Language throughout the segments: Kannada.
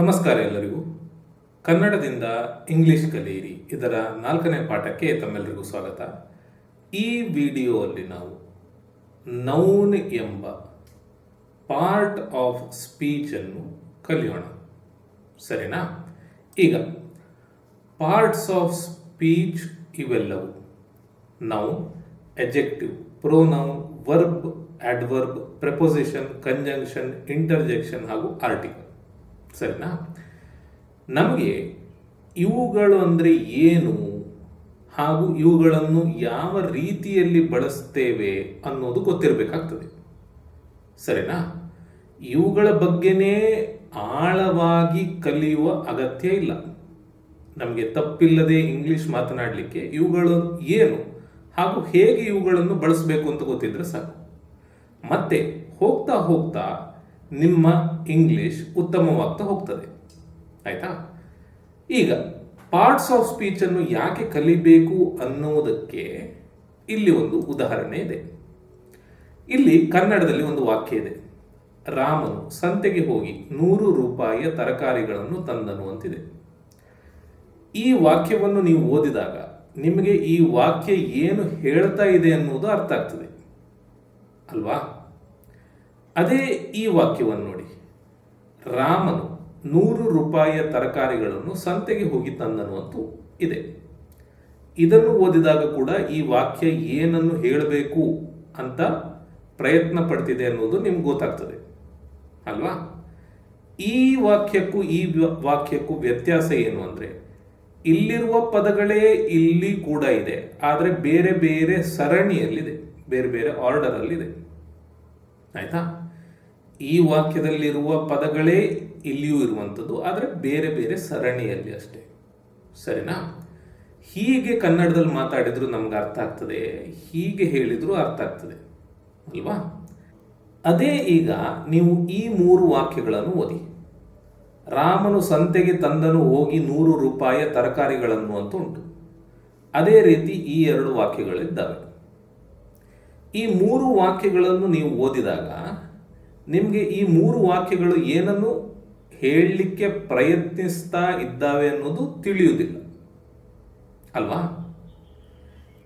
ನಮಸ್ಕಾರ ಎಲ್ಲರಿಗೂ. ಕನ್ನಡದಿಂದ ಇಂಗ್ಲಿಷ್ ಕಲಿಯಿರಿ. ಇದರ ನಾಲ್ಕನೇ ಪಾಠಕ್ಕೆ ತಮ್ಮೆಲ್ಲರಿಗೂ ಸ್ವಾಗತ. ಈ ವಿಡಿಯೋದಲ್ಲಿ ನಾವು ನೌನ್ ಎಂಬ ಪಾರ್ಟ್ ಆಫ್ ಸ್ಪೀಚನ್ನು ಕಲಿಯೋಣ. ಸರಿನಾ? ಈಗ ಪಾರ್ಟ್ಸ್ ಆಫ್ ಸ್ಪೀಚ್ ಇವೆಲ್ಲವು noun adjective pronoun verb adverb preposition conjunction interjection ಹಾಗೂ ಆರ್ಟಿಕಲ್ ಸರಿನಾ? ನಮಗೆ ಇವುಗಳು ಅಂದರೆ ಏನು ಹಾಗೂ ಇವುಗಳನ್ನು ಯಾವ ರೀತಿಯಲ್ಲಿ ಬಳಸ್ತೇವೆ ಅನ್ನೋದು ಗೊತ್ತಿರಬೇಕಾಗ್ತದೆ. ಸರಿನಾ? ಇವುಗಳ ಬಗ್ಗೆನೇ ಆಳವಾಗಿ ಕಲಿಯುವ ಅಗತ್ಯ ಇಲ್ಲ. ನಮಗೆ ತಪ್ಪಿಲ್ಲದೆ ಇಂಗ್ಲಿಷ್ ಮಾತನಾಡಲಿಕ್ಕೆ ಇವುಗಳು ಏನು ಹಾಗೂ ಹೇಗೆ ಇವುಗಳನ್ನು ಬಳಸಬೇಕು ಅಂತ ಗೊತ್ತಿದ್ರೆ ಸಾಕು. ಮತ್ತೆ ಹೋಗ್ತಾ ಹೋಗ್ತಾ ನಿಮ್ಮ ಇಂಗ್ಲಿಷ್ ಉತ್ತಮವಾಗ್ತಾ ಹೋಗ್ತದೆ. ಆಯ್ತಾ? ಈಗ ಪಾರ್ಟ್ಸ್ ಆಫ್ ಸ್ಪೀಚನ್ನು ಯಾಕೆ ಕಲಿಬೇಕು ಅನ್ನೋದಕ್ಕೆ ಇಲ್ಲಿ ಒಂದು ಉದಾಹರಣೆ ಇದೆ. ಇಲ್ಲಿ ಕನ್ನಡದಲ್ಲಿ ಒಂದು ವಾಕ್ಯ ಇದೆ. ರಾಮನು ಸಂತೆಗೆ ಹೋಗಿ ನೂರು ರೂಪಾಯಿಯ ತರಕಾರಿಗಳನ್ನು ತಂದನು ಅಂತಿದೆ. ಈ ವಾಕ್ಯವನ್ನು ನೀವು ಓದಿದಾಗ ನಿಮಗೆ ಈ ವಾಕ್ಯ ಏನು ಹೇಳ್ತಾ ಇದೆ ಅನ್ನೋದು ಅರ್ಥ ಆಗ್ತದೆ. ಅಲ್ವಾ? ಅದೇ ಈ ವಾಕ್ಯವನ್ನು ನೋಡಿ. ರಾಮನು ನೂರು ರೂಪಾಯಿಯ ತರಕಾರಿಗಳನ್ನು ಸಂತೆಗೆ ಹೋಗಿ ತಂದನು ಅಂತೂ ಇದೆ. ಇದನ್ನು ಓದಿದಾಗ ಕೂಡ ಈ ವಾಕ್ಯ ಏನನ್ನು ಹೇಳಬೇಕು ಅಂತ ಪ್ರಯತ್ನ ಪಡ್ತಿದೆ ಅನ್ನೋದು ನಿಮ್ಗೆ ಗೊತ್ತಾಗ್ತದೆ. ಅಲ್ವಾ? ಈ ವಾಕ್ಯಕ್ಕೂ ಈ ವಾಕ್ಯಕ್ಕೂ ವ್ಯತ್ಯಾಸ ಏನು ಅಂದರೆ, ಇಲ್ಲಿರುವ ಪದಗಳೇ ಇಲ್ಲಿ ಕೂಡ ಇದೆ, ಆದರೆ ಬೇರೆ ಬೇರೆ ಸರಣಿಯಲ್ಲಿದೆ, ಬೇರೆ ಬೇರೆ ಆರ್ಡರಲ್ಲಿದೆ ಆಯ್ತಾ? ಈ ವಾಕ್ಯದಲ್ಲಿರುವ ಪದಗಳೇ ಇಲ್ಲಿಯೂ ಇರುವಂಥದ್ದು, ಆದರೆ ಬೇರೆ ಬೇರೆ ಸರಣಿಯಲ್ಲಿ ಅಷ್ಟೇ. ಸರಿನಾ? ಹೀಗೆ ಕನ್ನಡದಲ್ಲಿ ಮಾತಾಡಿದ್ರು ನಮ್ಗೆ ಅರ್ಥ ಆಗ್ತದೆ, ಹೀಗೆ ಹೇಳಿದ್ರು ಅರ್ಥ ಆಗ್ತದೆ, ಅಲ್ವಾ? ಅದೇ ಈಗ ನೀವು ಈ ಮೂರು ವಾಕ್ಯಗಳನ್ನು ಓದಿ. ರಾಮನು ಸಂತೆಗೆ ತಂದನು ಹೋಗಿ ನೂರು ರೂಪಾಯಿಯ ತರಕಾರಿಗಳನ್ನು ಅಂತ ಉಂಟು. ಅದೇ ರೀತಿ ಈ ಎರಡು ವಾಕ್ಯಗಳಿದ್ದಾವೆ. ಈ ಮೂರು ವಾಕ್ಯಗಳನ್ನು ನೀವು ಓದಿದಾಗ ನಿಮಗೆ ಈ ಮೂರು ವಾಕ್ಯಗಳು ಏನನ್ನು ಹೇಳಲಿಕ್ಕೆ ಪ್ರಯತ್ನಿಸ್ತಾ ಇದ್ದಾವೆ ಅನ್ನೋದು ತಿಳಿಯುವುದಿಲ್ಲ. ಅಲ್ವಾ?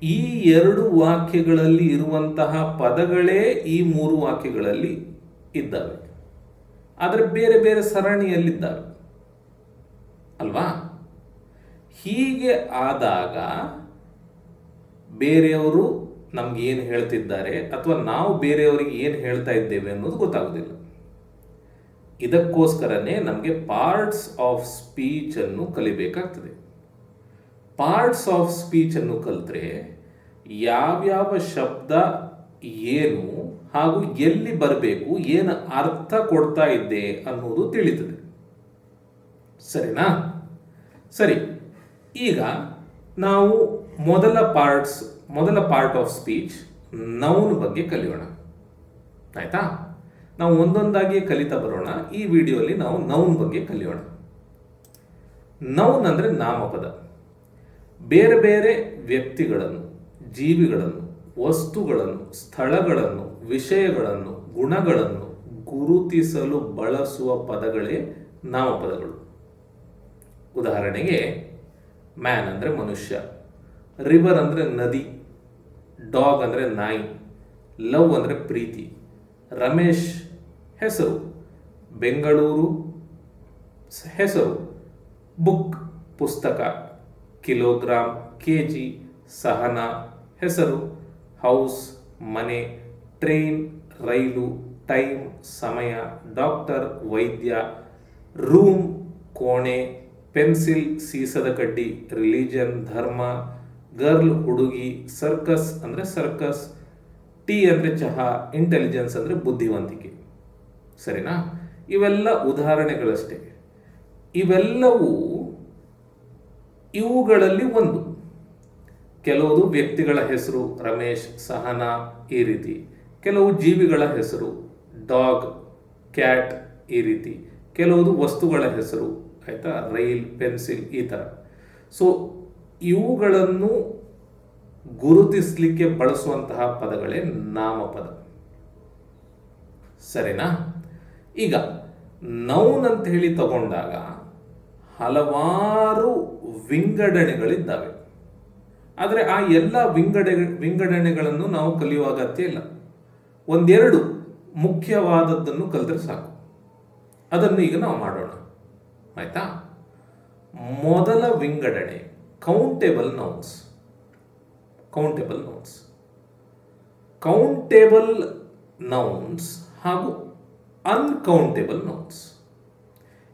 ಈ ಎರಡು ವಾಕ್ಯಗಳಲ್ಲಿ ಇರುವಂತಹ ಪದಗಳೇ ಈ ಮೂರು ವಾಕ್ಯಗಳಲ್ಲಿ ಇದ್ದಾವೆ. ಆದರೆ ಬೇರೆ ಬೇರೆ ಸರಣಿಯಲ್ಲಿದ್ದಾವೆ. ಅಲ್ವಾ? ಹೀಗೆ ಆದಾಗ ಬೇರೆಯವರು ನಮ್ಗೆ ಏನು ಹೇಳ್ತಿದ್ದಾರೆ ಅಥವಾ ನಾವು ಬೇರೆಯವರಿಗೆ ಏನು ಹೇಳ್ತಾ ಇದ್ದೇವೆ ಅನ್ನೋದು ಗೊತ್ತಾಗೋದಿಲ್ಲ. ಇದಕ್ಕೋಸ್ಕರನೇ ನಮಗೆ ಪಾರ್ಟ್ಸ್ ಆಫ್ ಸ್ಪೀಚ್ ಅನ್ನು ಕಲಿಬೇಕಾಗ್ತದೆ. ಪಾರ್ಟ್ಸ್ ಆಫ್ ಸ್ಪೀಚ್ ಅನ್ನು ಕಲಿತ್ರೆ ಯಾವ್ಯಾವ ಶಬ್ದ ಏನು ಹಾಗೂ ಎಲ್ಲಿ ಬರಬೇಕು, ಏನು ಅರ್ಥ ಕೊಡ್ತಾ ಇದ್ದೆ ಅನ್ನೋದು ತಿಳಿತದೆ. ಸರಿನಾ? ಸರಿ, ಈಗ ನಾವು ಮೊದಲ ಪಾರ್ಟ್ಸ್ ಮೊದಲ ಪಾರ್ಟ್ ಆಫ್ ಸ್ಪೀಚ್ ನೌನ್ ಬಗ್ಗೆ ಕಲಿಯೋಣ. ಆಯ್ತಾ? ನಾವು ಒಂದೊಂದಾಗಿ ಕಲಿತಾ ಬರೋಣ. ಈ ವಿಡಿಯೋಲಿ ನಾವು ನೌನ್ ಬಗ್ಗೆ ಕಲಿಯೋಣ. ನೌನ್ ಅಂದರೆ ನಾಮಪದ. ಬೇರೆ ಬೇರೆ ವ್ಯಕ್ತಿಗಳನ್ನು, ಜೀವಿಗಳನ್ನು, ವಸ್ತುಗಳನ್ನು, ಸ್ಥಳಗಳನ್ನು, ವಿಷಯಗಳನ್ನು, ಗುಣಗಳನ್ನು ಗುರುತಿಸಲು ಬಳಸುವ ಪದಗಳೇ ನಾಮಪದಗಳು. ಉದಾಹರಣೆಗೆ ಮ್ಯಾನ್ ಅಂದರೆ ಮನುಷ್ಯ ರಿವರ್ ಅಂದರೆ ನದಿ. ಡಾಗ್ ಅಂದರೆ ನಾಯಿ. ಲವ್ ಅಂದರೆ ಪ್ರೀತಿ. ರಮೇಶ್, ಹೆಸರು. ಬೆಂಗಳೂರು, ಹೆಸರು. ಬುಕ್ ಪುಸ್ತಕ. ಕಿಲೋಗ್ರಾಮ್ ಕೆ ಜಿ ಸಹನ, ಹೆಸರು. ಹೌಸ್ ಮನೆ. ಟ್ರೈನ್ ರೈಲು. ಟೈಮ್ ಸಮಯ. ಡಾಕ್ಟರ್ ವೈದ್ಯ. ರೂಮ್ ಕೋಣೆ. ಪೆನ್ಸಿಲ್ ಸೀಸದ ಕಡ್ಡಿ. ರಿಲಿಜನ್ ಧರ್ಮ. ಗರ್ಲ್, ಹುಡುಗಿ ಸರ್ಕಸ್ ಅಂದರೆ ಸರ್ಕಸ್ ಟಿ ಅಂದರೆ ಚಹಾ ಇಂಟೆಲಿಜೆನ್ಸ್ ಅಂದರೆ ಬುದ್ಧಿವಂತಿಕೆ. ಸರಿನಾ? ಇವೆಲ್ಲ ಉದಾಹರಣೆಗಳಷ್ಟೇ. ಇವೆಲ್ಲವೂ ಇವುಗಳಲ್ಲಿ ಒಂದು. ಕೆಲವು ವ್ಯಕ್ತಿಗಳ ಹೆಸರು, ರಮೇಶ್, ಸಹನಾ ಈ ರೀತಿ. ಕೆಲವು ಜೀವಿಗಳ ಹೆಸರು, ಡಾಗ್, ಕ್ಯಾಟ್ ಈ ರೀತಿ. ಕೆಲವುದು ವಸ್ತುಗಳ ಹೆಸರು, ಆಯಿತಾ? ರೈಲ್, ಪೆನ್ಸಿಲ್ ಈ ಥರ ಸೊ ಇವುಗಳನ್ನು ಗುರುತಿಸಲಿಕ್ಕೆ ಬಳಸುವಂತಹ ಪದಗಳೇ ನಾಮಪದ. ಸರಿನಾ? ಈಗ ನೌನ್ ಅಂತ ಹೇಳಿ ತಗೊಂಡಾಗ ಹಲವಾರು ವಿಂಗಡಣೆಗಳಿದ್ದಾವೆ. ಆದರೆ ಆ ಎಲ್ಲ ವಿಂಗಡೆ, ವಿಂಗಡಣೆಗಳನ್ನು ನಾವು ಕಲಿಯುವ ಅಗತ್ಯ ಇಲ್ಲ. ಒಂದೆರಡು ಮುಖ್ಯವಾದದ್ದನ್ನು ಕಲಿತರೆ ಸಾಕು. ಅದನ್ನು ಈಗ ನಾವು ಮಾಡೋಣ. ಆಯ್ತಾ? ಮೊದಲ ವಿಂಗಡಣೆ. Countable nouns Countable nouns. Countable nouns ಹಾಗೂ ಅನ್ಕೌಂಟೇಬಲ್ ನೌನ್ಸ್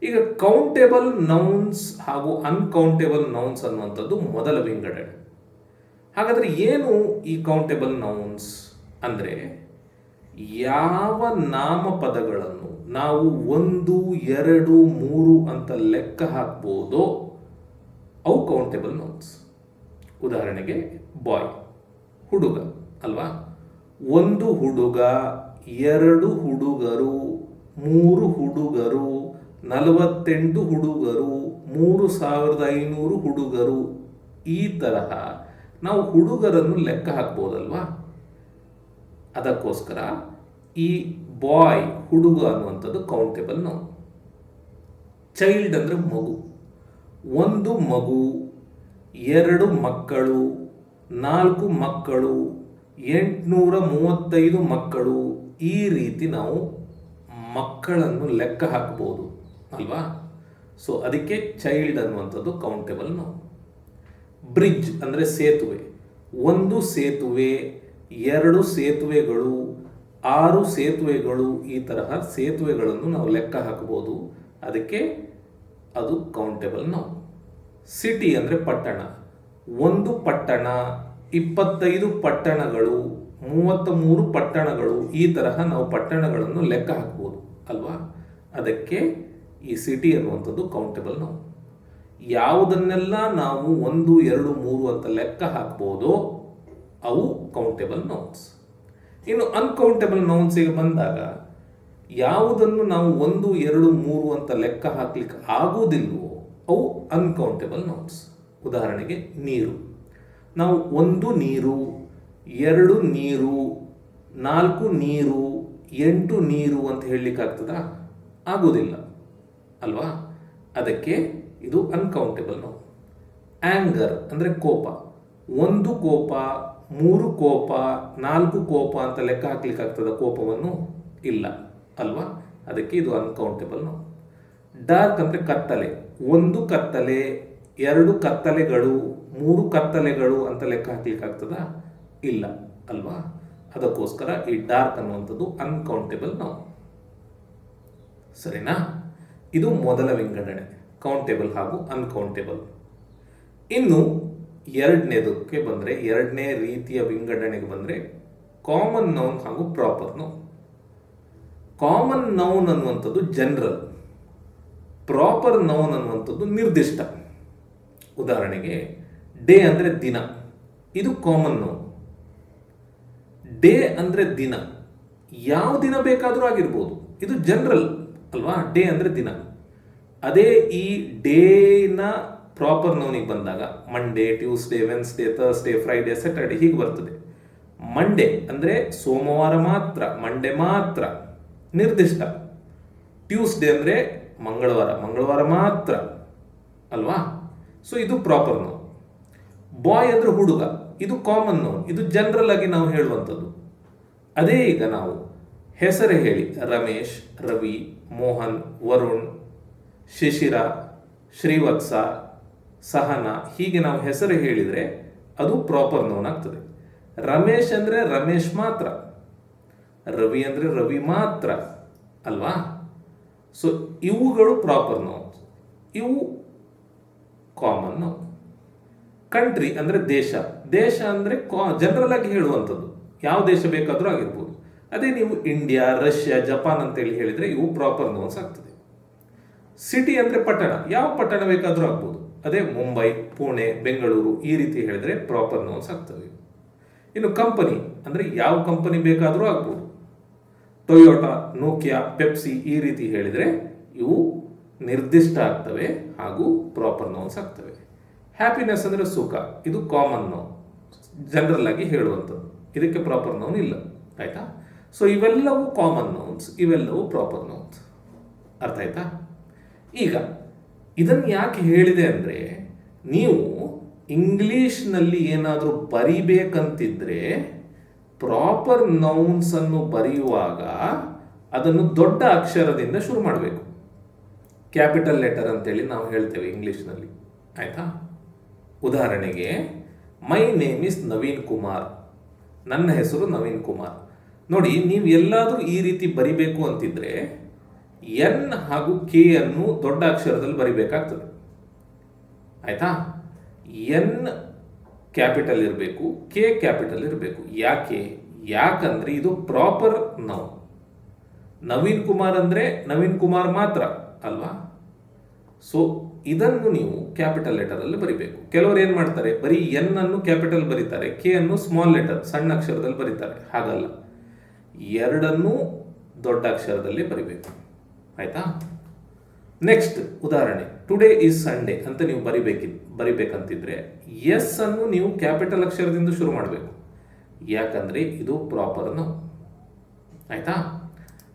ಈಗ ಕೌಂಟೇಬಲ್ ನೌನ್ಸ್ ಹಾಗೂ ಅನ್ಕೌಂಟೇಬಲ್ ನೌನ್ಸ್ ಅನ್ನುವಂಥದ್ದು ಮೊದಲ ವಿಂಗಡಣೆ. ಹಾಗಾದರೆ ಏನು ಈ ಕೌಂಟೇಬಲ್ ನೌನ್ಸ್ ಅಂದರೆ? ಯಾವ ನಾಮಪದಗಳನ್ನು ನಾವು ಒಂದು, ಎರಡು, ಮೂರು ಅಂತ ಲೆಕ್ಕ ಹಾಕ್ಬೋದೋ ಅವು ಕೌಂಟೇಬಲ್ ನೌನ್ಸ್ ಉದಾಹರಣೆಗೆ ಬಾಯ್ ಹುಡುಗ, ಅಲ್ವಾ? ಒಂದು ಹುಡುಗ, ಎರಡು ಹುಡುಗರು, ಮೂರು ಹುಡುಗರು, ನಲವತ್ತೆಂಟು ಹುಡುಗರು, ಮೂರು ಸಾವಿರದ ಐನೂರು ಹುಡುಗರು, ಈ ತರಹ ನಾವು ಹುಡುಗರನ್ನು ಲೆಕ್ಕ ಹಾಕ್ಬೋದಲ್ವಾ? ಅದಕ್ಕೋಸ್ಕರ ಈ ಬಾಯ್ ಹುಡುಗ ಅನ್ನುವಂಥದ್ದು ಕೌಂಟೇಬಲ್ ನಾವು ಚೈಲ್ಡ್ ಅಂದರೆ ಮಗು. ಒಂದು ಮಗು, ಎರಡು ಮಕ್ಕಳು, ನಾಲ್ಕು ಮಕ್ಕಳು, ಎಂಟುನೂರ ಮೂವತ್ತೈದು ಮಕ್ಕಳು, ಈ ರೀತಿ ನಾವು ಮಕ್ಕಳನ್ನು ಲೆಕ್ಕ ಹಾಕ್ಬೋದು, ಅಲ್ವಾ? ಸೊ ಅದಕ್ಕೆ ಚೈಲ್ಡ್ ಅನ್ನುವಂಥದ್ದು ಕೌಂಟೇಬಲ್ ನಾವು ಬ್ರಿಡ್ಜ್ ಅಂದರೆ ಸೇತುವೆ. ಒಂದು ಸೇತುವೆ, ಎರಡು ಸೇತುವೆಗಳು, ಆರು ಸೇತುವೆಗಳು, ಈ ತರಹ ಸೇತುವೆಗಳನ್ನು ನಾವು ಲೆಕ್ಕ ಹಾಕಬಹುದು ಅದಕ್ಕೆ ಅದು ಕೌಂಟೇಬಲ್ ನಾವು ಸಿಟಿ ಅಂದರೆ ಪಟ್ಟಣ. ಒಂದು ಪಟ್ಟಣ, ಇಪ್ಪತ್ತೈದು ಪಟ್ಟಣಗಳು ಮೂವತ್ತ ಮೂರು ಪಟ್ಟಣಗಳು, ಈ ತರಹ ನಾವು ಪಟ್ಟಣಗಳನ್ನು ಲೆಕ್ಕ ಹಾಕ್ಬೋದು, ಅಲ್ವಾ? ಅದಕ್ಕೆ ಈ ಸಿಟಿ ಅನ್ನುವಂಥದ್ದು ಕೌಂಟೇಬಲ್ ನಾವು ಯಾವುದನ್ನೆಲ್ಲ ನಾವು ಒಂದು, ಎರಡು, ಮೂರು ಅಂತ ಲೆಕ್ಕ ಹಾಕ್ಬೋದೋ ಅವು ಕೌಂಟೇಬಲ್ ನೌನ್ಸ್ ಇನ್ನು ಅನ್ಕೌಂಟೇಬಲ್ ನೌನ್ಸಿಗೆ ಬಂದಾಗ, ಯಾವುದನ್ನು ನಾವು ಒಂದು, ಎರಡು, ಮೂರು ಅಂತ ಲೆಕ್ಕ ಹಾಕ್ಲಿಕ್ಕೆ ಆಗುವುದಿಲ್ವೋ ಅವು ಅನ್ಕೌಂಟೇಬಲ್ ನೌನ್ಸ್ ಉದಾಹರಣೆಗೆ ನೀರು. ನಾವು ಒಂದು ನೀರು, ಎರಡು ನೀರು, ನಾಲ್ಕು ನೀರು, ಎಂಟು ನೀರು ಅಂತ ಹೇಳಲಿಕ್ಕಾಗ್ತದಾ ಆಗೋದಿಲ್ಲ ಅಲ್ವಾ? ಅದಕ್ಕೆ ಇದು ಅನ್ಕೌಂಟೇಬಲ್ ನೋವು ಆ್ಯಂಗರ್ ಅಂದರೆ ಕೋಪ. ಒಂದು ಕೋಪ, ಮೂರು ಕೋಪ, ನಾಲ್ಕು ಕೋಪ ಅಂತ ಲೆಕ್ಕ ಹಾಕ್ಲಿಕ್ಕಾಗ್ತದ ಕೋಪವನ್ನು? ಇಲ್ಲ. ಅಲ್ವಾ? ಅದಕ್ಕೆ ಇದು ಅನ್ಕೌಂಟೇಬಲ್ ನಾವು ಡಾರ್ಕ್ ಅಂದರೆ ಕತ್ತಲೆ. ಒಂದು ಕತ್ತಲೆ, ಎರಡು ಕತ್ತಲೆಗಳು, ಮೂರು ಕತ್ತಲೆಗಳು ಅಂತ ಲೆಕ್ಕ ಹಾಕ್ಲಿಕ್ಕಾಗ್ತದಾ? ಇಲ್ಲ ಅಲ್ವಾ? ಅದಕ್ಕೋಸ್ಕರ ಈ ಡಾರ್ಕ್ ಅನ್ನುವಂಥದ್ದು ಅನ್ಕೌಂಟೇಬಲ್ ನಾವು ಸರಿನಾ? ಇದು ಮೊದಲ ವಿಂಗಡಣೆ. ಕೌಂಟೇಬಲ್ ಹಾಗೂ ಅನ್ಕೌಂಟೇಬಲ್ ಇನ್ನು ಎರಡನೇದಕ್ಕೆ ಬಂದರೆ, ಎರಡನೇ ರೀತಿಯ ವಿಂಗಡಣೆಗೆ ಬಂದರೆ ಕಾಮನ್ ನೌನ್ ಹಾಗೂ ಪ್ರಾಪರ್ ನೌನ್ ಕಾಮನ್ ನೌನ್ ಅನ್ನುವಂಥದ್ದು ಜನರಲ್ ಪ್ರಾಪರ್ ನೌನ್ ಅನ್ನುವಂಥದ್ದು ನಿರ್ದಿಷ್ಟ. ಉದಾಹರಣೆಗೆ ಡೇ ಅಂದರೆ ದಿನ. ಇದು ಕಾಮನ್ ನೌನ್ ಡೇ ಅಂದರೆ ದಿನ. ಯಾವ ದಿನ ಬೇಕಾದರೂ ಆಗಿರ್ಬೋದು. ಇದು ಜನರಲ್ ಅಲ್ವಾ? ಡೇ ಅಂದರೆ ದಿನ. ಅದೇ ಈ ಡೇನ ಪ್ರಾಪರ್ ನೌನಿಗೆ ಬಂದಾಗ Monday Tuesday Wednesday Thursday Friday Saturday ಹೀಗೆ ಬರ್ತದೆ. ಮಂಡೇ ಅಂದರೆ ಸೋಮವಾರ ಮಾತ್ರ ಮಂಡೇ ಮಾತ್ರ ನಿರ್ದಿಷ್ಟ. ಟ್ಯೂಸ್ಡೇ ಅಂದರೆ ಮಂಗಳವಾರ ಮಂಗಳವಾರ ಮಾತ್ರ, ಅಲ್ವಾ? ಸೊ ಇದು ಪ್ರಾಪರ್ ನೌನ್ ಬಾಯ್ ಅಂದರೆ ಹುಡುಗ, ಇದು ಕಾಮನ್ ನೌನ್ ಇದು ಜನರಲ್ ಆಗಿ ನಾವು ಹೇಳುವಂಥದ್ದು. ಅದೇ ಈಗ ನಾವು ಹೆಸರು ಹೇಳಿ, ರಮೇಶ್, ರವಿ, ಮೋಹನ್, ವರುಣ್, ಶಿಶಿರ, ಶ್ರೀವತ್ಸ, ಸಹನ, ಹೀಗೆ ನಾವು ಹೆಸರು ಹೇಳಿದರೆ ಅದು ಪ್ರಾಪರ್ ನೋನ್ ಆಗ್ತದೆ. ರಮೇಶ್ ಅಂದರೆ ರಮೇಶ್ ಮಾತ್ರ, ರವಿ ಅಂದರೆ ರವಿ ಮಾತ್ರ, ಅಲ್ವಾ? ಸೊ ಇವುಗಳು ಪ್ರಾಪರ್ ನೌನ್ಸ್ ಇವು ಕಾಮನ್ ನೌನ್ ಕಂಟ್ರಿ ಅಂದರೆ ದೇಶ. ದೇಶ ಅಂದರೆ ಜನರಲ್ ಆಗಿ ಹೇಳುವಂಥದ್ದು. ಯಾವ ದೇಶ ಬೇಕಾದರೂ ಆಗಿರ್ಬೋದು. ಅದೇ ನೀವು ಇಂಡಿಯಾ ರಷ್ಯಾ ಜಪಾನ್ ಅಂತೇಳಿ ಹೇಳಿದರೆ ಇವು ಪ್ರಾಪರ್ ನೌನ್ಸ್ ಆಗ್ತದೆ. ಸಿಟಿ ಅಂದರೆ ಪಟ್ಟಣ. ಯಾವ ಪಟ್ಟಣ ಬೇಕಾದರೂ ಆಗ್ಬೋದು. ಅದೇ ಮುಂಬೈ, ಪುಣೆ, ಬೆಂಗಳೂರು ಈ ರೀತಿ ಹೇಳಿದರೆ ಪ್ರಾಪರ್ ನೌನ್ಸ್ ಆಗ್ತವೆ. ಇನ್ನು ಕಂಪನಿ ಅಂದರೆ ಯಾವ ಕಂಪನಿ ಬೇಕಾದರೂ ಆಗ್ಬೋದು. ಟೊಯೋಟಾ ನೋಕಿಯಾ ಪೆಪ್ಸಿ ಈ ರೀತಿ ಹೇಳಿದರೆ ಇವು ನಿರ್ದಿಷ್ಟ ಆಗ್ತವೆ ಹಾಗೂ ಪ್ರಾಪರ್ ನೌನ್ಸ್ ಆಗ್ತವೆ. ಹ್ಯಾಪಿನೆಸ್ ಅಂದರೆ ಸುಖ. ಇದು ಕಾಮನ್ ನೌನ್ ಜನರಲ್ ಆಗಿ ಹೇಳುವಂಥದ್ದು. ಇದಕ್ಕೆ ಪ್ರಾಪರ್ ನೌನ್ ಇಲ್ಲ. ಆಯಿತಾ? ಸೊ ಇವೆಲ್ಲವೂ ಕಾಮನ್ ನೌನ್ಸ್ ಇವೆಲ್ಲವೂ ಪ್ರಾಪರ್ ನೌನ್ಸ್ ಅರ್ಥ ಆಯ್ತಾ? ಈಗ ಇದನ್ನು ಯಾಕೆ ಹೇಳಿದೆ ಅಂದರೆ, ನೀವು ಇಂಗ್ಲೀಷ್ನಲ್ಲಿ ಏನಾದರೂ ಬರಿಬೇಕಂತಿದ್ರೆ ಪ್ರಾಪರ್ ನೌನ್ಸ್ ಅನ್ನು ಬರೆಯುವಾಗ ಅದನ್ನು ದೊಡ್ಡ ಅಕ್ಷರದಿಂದ ಶುರು ಮಾಡಬೇಕು. ಕ್ಯಾಪಿಟಲ್ ಲೆಟರ್ ಅಂತೇಳಿ ನಾವು ಹೇಳ್ತೇವೆ ಇಂಗ್ಲೀಷ್ನಲ್ಲಿ. ಆಯಿತಾ? ಉದಾಹರಣೆಗೆ my name is Naveen Kumar ನನ್ನ ಹೆಸರು ನವೀನ್ ಕುಮಾರ್. ನೋಡಿ, ನೀವು ಎಲ್ಲಾದರೂ ಈ ರೀತಿ ಬರಿಬೇಕು ಅಂತಿದ್ರೆ, ಎನ್ ಹಾಗೂ ಕೆ ಅನ್ನು ದೊಡ್ಡ ಅಕ್ಷರದಲ್ಲಿ ಬರಿಬೇಕಾಗ್ತದೆ. ಆಯ್ತಾ? ಎನ್ ಕ್ಯಾಪಿಟಲ್ ಇರಬೇಕು ಕೆ ಕ್ಯಾಪಿಟಲ್ ಇರಬೇಕು. ಯಾಕೆ? ಯಾಕಂದ್ರೆ ಇದು ಪ್ರಾಪರ್ ನೌ ನವೀನ್ ಕುಮಾರ್ ಅಂದ್ರೆ ನವೀನ್ ಕುಮಾರ್ ಮಾತ್ರ, ಅಲ್ವಾ? ಸೊ ಇದನ್ನು ನೀವು ಕ್ಯಾಪಿಟಲ್ ಲೆಟರ್ ಅಲ್ಲಿ ಬರಿಬೇಕು. ಕೆಲವರು ಏನ್ ಮಾಡ್ತಾರೆ? ಬರೀ ಎನ್ ಅನ್ನು ಕ್ಯಾಪಿಟಲ್ ಬರೀತಾರೆ ಕೆ ಅನ್ನು ಸ್ಮಾಲ್ ಲೆಟರ್ ಸಣ್ಣ ಅಕ್ಷರದಲ್ಲಿ ಬರೀತಾರೆ. ಹಾಗಲ್ಲ. ಎರಡನ್ನೂ ದೊಡ್ಡ ಅಕ್ಷರದಲ್ಲಿ ಬರಿಬೇಕು. ಆಯ್ತಾ? ನೆಕ್ಸ್ಟ್ ಉದಾಹರಣೆ. ಟುಡೇ ಈಸ್ ಸಂಡೇ ಅಂತ ನೀವು ಬರಿಬೇಕಿ, ಬರಿಬೇಕಂತಿದ್ರೆ ಎಸ್ ಅನ್ನು ನೀವು ಕ್ಯಾಪಿಟಲ್ ಅಕ್ಷರದಿಂದ ಶುರು ಮಾಡಬೇಕು. ಯಾಕಂದ್ರೆ ಇದು ಪ್ರಾಪರ್ ನೋ ಆಯ್ತಾ?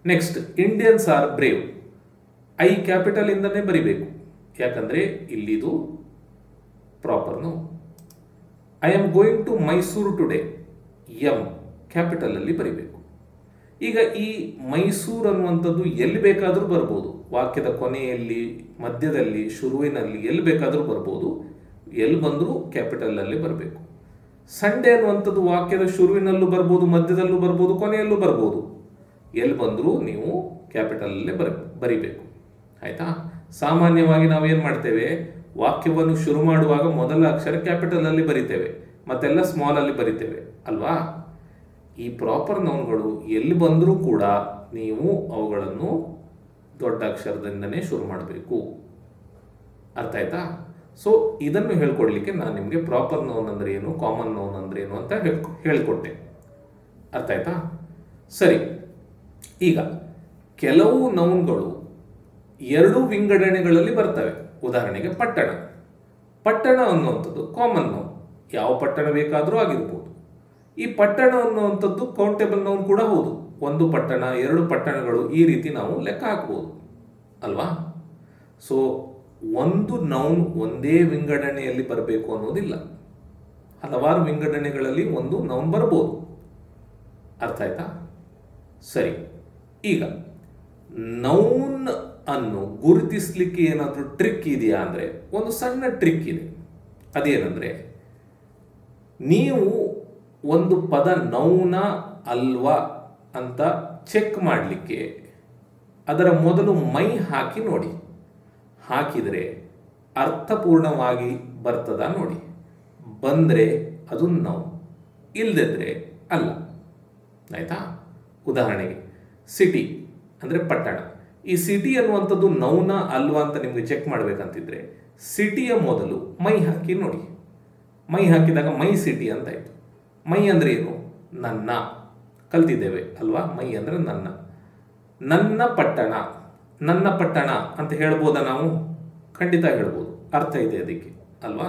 Next Indians are brave I capital ಇಂದನೇ ಬರಿಬೇಕು. ಯಾಕಂದ್ರೆ ಇಲ್ಲಿದು proper noun I am going to Mysuru today M capital ಅಲ್ಲಿ ಬರಿಬೇಕು. ಈಗ ಈ ಮೈಸೂರು ಅನ್ನುವಂಥದ್ದು ಎಲ್ಲಿ ಬೇಕಾದರೂ ಬರ್ಬೋದು. ವಾಕ್ಯದ ಕೊನೆಯಲ್ಲಿ, ಮಧ್ಯದಲ್ಲಿ, ಶುರುವಿನಲ್ಲಿ ಎಲ್ಲಿ ಬೇಕಾದರೂ ಬರ್ಬೋದು. ಎಲ್ಲಿ ಬಂದರೂ ಕ್ಯಾಪಿಟಲಲ್ಲಿ ಬರಬೇಕು. ಸಂಡೇ ಅನ್ನುವಂಥದ್ದು ವಾಕ್ಯದ ಶುರುವಿನಲ್ಲೂ ಬರ್ಬೋದು, ಮಧ್ಯದಲ್ಲೂ ಬರ್ಬೋದು, ಕೊನೆಯಲ್ಲೂ ಬರ್ಬೋದು. ಎಲ್ಲಿ ಬಂದರೂ ನೀವು ಕ್ಯಾಪಿಟಲಲ್ಲೇ ಬರ, ಬರಿಬೇಕು. ಆಯಿತಾ? ಸಾಮಾನ್ಯವಾಗಿ ನಾವೇನು ಮಾಡ್ತೇವೆ? ವಾಕ್ಯವನ್ನು ಶುರು ಮಾಡುವಾಗ ಮೊದಲ ಅಕ್ಷರ ಕ್ಯಾಪಿಟಲಲ್ಲಿ ಬರಿತೇವೆ. ಮತ್ತೆಲ್ಲ ಸ್ಮಾಲಲ್ಲಿ ಬರಿತೇವೆ. ಅಲ್ವಾ? ಈ ಪ್ರಾಪರ್ ನೌನ್ಗಳು ಎಲ್ಲಿ ಬಂದರೂ ಕೂಡ ನೀವು ಅವುಗಳನ್ನು ದೊಡ್ಡ ಅಕ್ಷರದಿಂದನೇ ಶುರು ಮಾಡಬೇಕು. ಅರ್ಥ ಆಯ್ತಾ? ಸೊ ಇದನ್ನು ಹೇಳ್ಕೊಡ್ಲಿಕ್ಕೆ ನಾನು ನಿಮಗೆ ಪ್ರಾಪರ್ ನೋನ್ ಅಂದ್ರೆ ಏನು ಕಾಮನ್ ನೋನ್ ಅಂದ್ರೆ ಏನು ಅಂತ ಹೇಳ್, ಹೇಳ್ಕೊಟ್ಟೆ. ಅರ್ಥ ಆಯ್ತಾ? ಸರಿ. ಈಗ ಕೆಲವು ನೌನ್ಗಳು ಎರಡು ವಿಂಗಡಣೆಗಳಲ್ಲಿ ಬರ್ತವೆ. ಉದಾಹರಣೆಗೆ ಪಟ್ಟಣ. ಪಟ್ಟಣ ಅನ್ನುವಂಥದ್ದು ಕಾಮನ್ ನೌನ್ ಯಾವ ಪಟ್ಟಣ ಬೇಕಾದರೂ ಆಗಿರ್ಬೋದು. ಈ ಪಟ್ಟಣ ಅನ್ನುವಂಥದ್ದು ಕೌಂಟೇಬಲ್ ನೌನ್ ಕೂಡ ಹೌದು. ಒಂದು ಪಟ್ಟಣ, ಎರಡು ಪಟ್ಟಣಗಳು ಈ ರೀತಿ ನಾವು ಲೆಕ್ಕ ಹಾಕ್ಬೋದು, ಅಲ್ವಾ? ಸೊ ಒಂದು ನೌನ್ ಒಂದೇ ವಿಂಗಡಣೆಯಲ್ಲಿ ಬರಬೇಕು ಅನ್ನೋದಿಲ್ಲ. ಹಲವಾರು ವಿಂಗಡಣೆಗಳಲ್ಲಿ ಒಂದು ನೌನ್ ಬರ್ಬೋದು. ಅರ್ಥ ಆಯ್ತಾ? ಸರಿ, ಈಗ ನೌನ್ ಅನ್ನು ಗುರುತಿಸಲಿಕ್ಕೆ ಏನಾದರೂ ಟ್ರಿಕ್ ಇದೆಯಾ ಅಂದರೆ, ಒಂದು ಸಣ್ಣ ಟ್ರಿಕ್ ಇದೆ. ಅದೇನೆಂದರೆ, ನೀವು ಒಂದು ಪದ ನೌನ ಅಲ್ವಾ ಅಂತ ಚೆಕ್ ಮಾಡಲಿಕ್ಕೆ ಅದರ ಮೊದಲು ಮೈ ಹಾಕಿ ನೋಡಿ. ಹಾಕಿದರೆ ಅರ್ಥಪೂರ್ಣವಾಗಿ ಬರ್ತದ ನೋಡಿ. ಬಂದರೆ ಅದು ನೌ ಇಲ್ಲದಿದ್ದರೆ ಅಲ್ಲ. ಆಯಿತಾ? ಉದಾಹರಣೆಗೆ ಸಿಟಿ ಅಂದರೆ ಪಟ್ಟಣ. ಈ ಸಿಟಿ ಅನ್ನುವಂಥದ್ದು ನೌನ ಅಲ್ವಾ ಅಂತ ನಿಮಗೆ ಚೆಕ್ ಮಾಡಬೇಕಂತಿದ್ರೆ ಸಿಟಿಯ ಮೊದಲು ಮೈ ಹಾಕಿ ನೋಡಿ. ಮೈ ಹಾಕಿದಾಗ ಮೈ ಸಿಟಿ ಅಂತ ಆಯಿತು. ಮೈ ಅಂದರೆ ಏನು? ನನ್ನ. ಕಲ್ತಿದ್ದೇವೆ ಅಲ್ವಾ? ಮೈ ಅಂದರೆ ನನ್ನ. ನನ್ನ ಪಟ್ಟಣ. ನನ್ನ ಪಟ್ಟಣ ಅಂತ ಹೇಳ್ಬೋದಾ ನಾವು? ಖಂಡಿತ ಹೇಳ್ಬೋದು. ಅರ್ಥ ಇದೆ ಅದಕ್ಕೆ, ಅಲ್ವಾ?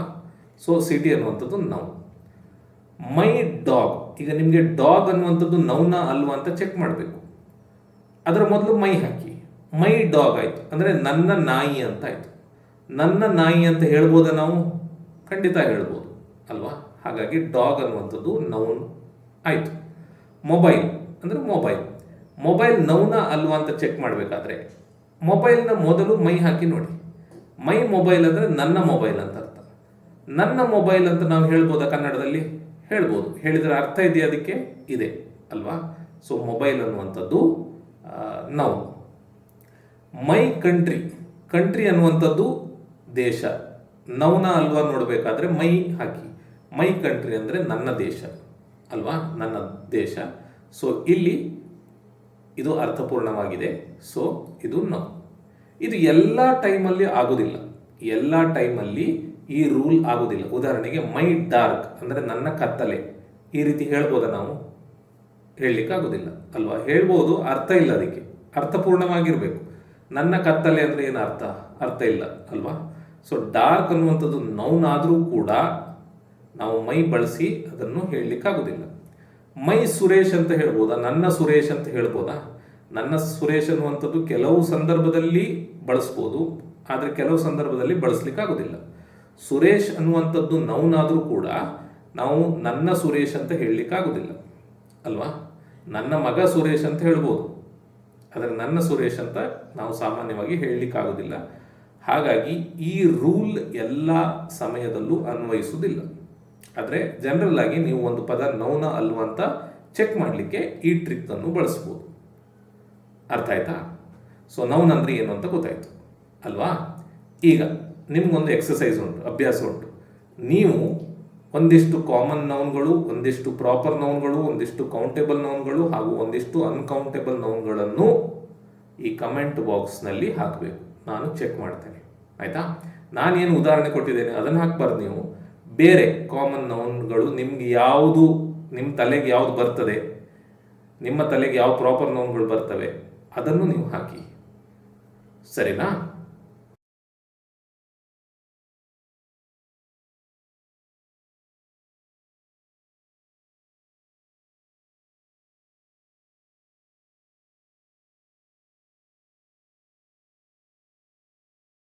ಸೊ ಸಿಟಿ ಅನ್ನುವಂಥದ್ದು ನೌನ್ ಮೈ ಡಾಗ್ ಈಗ ನಿಮಗೆ ಡಾಗ್ ಅನ್ನುವಂಥದ್ದು ನೌನ ಅಲ್ವಾ ಅಂತ ಚೆಕ್ ಮಾಡಬೇಕು. ಅದರ ಮೊದಲು ಮೈ ಹಾಕಿ. ಮೈ ಡಾಗ್ ಆಯಿತು. ಅಂದರೆ ನನ್ನ ನಾಯಿ ಅಂತ ಆಯಿತು. ನನ್ನ ನಾಯಿ ಅಂತ ಹೇಳ್ಬೋದಾ ನಾವು? ಖಂಡಿತ ಹೇಳ್ಬೋದು, ಅಲ್ವಾ? ಹಾಗಾಗಿ ಡಾಗ್ ಅನ್ನುವಂಥದ್ದು ನೌನ್ ಆಯಿತು. ಮೊಬೈಲ್, ಅಂದರೆ ಮೊಬೈಲ್. ಮೊಬೈಲ್ ನೌನ ಅಲ್ವಾ ಅಂತ ಚೆಕ್ ಮಾಡಬೇಕಾದ್ರೆ, ಮೊಬೈಲ್ನ ಮೊದಲು ಮೈ ಹಾಕಿ ನೋಡಿ. ಮೈ ಮೊಬೈಲ್ ಅಂದರೆ ನನ್ನ ಮೊಬೈಲ್ ಅಂತ ಅರ್ಥ. ನನ್ನ ಮೊಬೈಲ್ ಅಂತ ನಾವು ಹೇಳ್ಬೋದಾ ಕನ್ನಡದಲ್ಲಿ? ಹೇಳ್ಬೋದು. ಹೇಳಿದರೆ ಅರ್ಥ ಇದೆಯಾ ಅದಕ್ಕೆ? ಇದೆ, ಅಲ್ವಾ? ಸೊ ಮೊಬೈಲ್ ಅನ್ನುವಂಥದ್ದು ನೌ ಮೈ ಕಂಟ್ರಿ ಕಂಟ್ರಿ ಅನ್ನುವಂಥದ್ದು ದೇಶ. ನೌನ ಅಲ್ವಾ ನೋಡಬೇಕಾದ್ರೆ ಮೈ ಹಾಕಿ. ಮೈ ಕಂಟ್ರಿ ಅಂದರೆ ನನ್ನ ದೇಶ. ಅಲ್ವಾ? ನನ್ನ ದೇಶ. ಸೊ ಇಲ್ಲಿ ಇದು ಅರ್ಥಪೂರ್ಣವಾಗಿದೆ. ಸೊ ಇದು ನೌ ಇದು ಎಲ್ಲ ಟೈಮಲ್ಲಿ ಆಗೋದಿಲ್ಲ. ಎಲ್ಲ ಟೈಮಲ್ಲಿ ಈ ರೂಲ್ ಆಗೋದಿಲ್ಲ. ಉದಾಹರಣೆಗೆ, ಮೈ ಡಾರ್ಕ್ ಅಂದರೆ ನನ್ನ ಕತ್ತಲೆ. ಈ ರೀತಿ ಹೇಳ್ಬೋದಾ ನಾವು? ಹೇಳಲಿಕ್ಕೆ ಆಗೋದಿಲ್ಲ ಅಲ್ವಾ? ಹೇಳ್ಬೋದು, ಅರ್ಥ ಇಲ್ಲ ಅದಕ್ಕೆ. ಅರ್ಥಪೂರ್ಣವಾಗಿರಬೇಕು. ನನ್ನ ಕತ್ತಲೆ ಅಂದರೆ ಏನು ಅರ್ಥ? ಅರ್ಥ ಇಲ್ಲ. ಅಲ್ವಾ? ಸೊ ಡಾರ್ಕ್ ಅನ್ನುವಂಥದ್ದು ನೌನ್ ಆದರೂ ಕೂಡ ನಾವು ಮೈ ಬಳಸಿ ಅದನ್ನು ಹೇಳಲಿಕ್ಕಾಗೋದಿಲ್ಲ ಮೈ ಸುರೇಶ್ ಅಂತ ಹೇಳ್ಬೋದಾ? ನನ್ನ ಸುರೇಶ್ ಅಂತ ಹೇಳ್ಬೋದಾ? ನನ್ನ ಸುರೇಶ್ ಅನ್ನುವಂಥದ್ದು ಕೆಲವು ಸಂದರ್ಭದಲ್ಲಿ ಬಳಸ್ಬೋದು, ಆದರೆ ಕೆಲವು ಸಂದರ್ಭದಲ್ಲಿ ಬಳಸ್ಲಿಕ್ಕಾಗೋದಿಲ್ಲ ಸುರೇಶ್ ಅನ್ನುವಂಥದ್ದು ನೌನಾದರೂ ಕೂಡ ನಾವು ನನ್ನ ಸುರೇಶ್ ಅಂತ ಹೇಳಲಿಕ್ಕಾಗುದಿಲ್ಲ ಅಲ್ವಾ? ನನ್ನ ಮಗ ಸುರೇಶ್ ಅಂತ ಹೇಳ್ಬೋದು, ಆದರೆ ನನ್ನ ಸುರೇಶ್ ಅಂತ ನಾವು ಸಾಮಾನ್ಯವಾಗಿ ಹೇಳಲಿಕ್ಕಾಗೋದಿಲ್ಲ ಹಾಗಾಗಿ ಈ ರೂಲ್ ಎಲ್ಲ ಸಮಯದಲ್ಲೂ ಅನ್ವಯಿಸುವುದಿಲ್ಲ. ಆದರೆ ಜನರಲ್ ಆಗಿ ನೀವು ಒಂದು ಪದ ನೌನ ಅಲ್ವಾ ಅಂತ ಚೆಕ್ ಮಾಡಲಿಕ್ಕೆ ಈ ಟ್ರಿಕ್ ಅನ್ನು ಬಳಸ್ಬೋದು. ಅರ್ಥ ಆಯ್ತಾ? ಸೊ ನೌನ್ ಅಂದರೆ ಏನು ಅಂತ ಗೊತ್ತಾಯ್ತು. ಅಲ್ವಾ? ಈಗ ನಿಮ್ಗೊಂದು ಎಕ್ಸಸೈಸ್ ಉಂಟು, ಅಭ್ಯಾಸ ಉಂಟು. ನೀವು ಒಂದಿಷ್ಟು ಕಾಮನ್ ನೌನ್ಗಳು ಒಂದಿಷ್ಟು ಪ್ರಾಪರ್ ನೌನ್ಗಳು ಒಂದಿಷ್ಟು ಕೌಂಟೇಬಲ್ ನೌನ್ಗಳು ಹಾಗೂ ಒಂದಿಷ್ಟು ಅನ್ಕೌಂಟೇಬಲ್ ನೌನ್ಗಳನ್ನು ಈ ಕಮೆಂಟ್ ಬಾಕ್ಸ್ನಲ್ಲಿ ಹಾಕಬೇಕು. ನಾನು ಚೆಕ್ ಮಾಡ್ತೇನೆ. ಆಯ್ತಾ? ನಾನೇನು ಉದಾಹರಣೆ ಕೊಟ್ಟಿದ್ದೇನೆ, ಅದನ್ನು ಹಾಕ್ಬಾರ್ದು ನೀವು. ಬೇರೆ ಕಾಮನ್ ನೌನ್ಗಳು ನಿಮ್ಗೆ ಯಾವುದು ನಿಮ್ಮ ತಲೆಗೆ ಯಾವುದು ಬರ್ತದೆ, ನಿಮ್ಮ ತಲೆಗೆ ಯಾವ ಪ್ರಾಪರ್ ನೌನ್ಗಳು ಬರ್ತವೆ, ಅದನ್ನು ನೀವು ಹಾಕಿ. ಸರಿನಾ?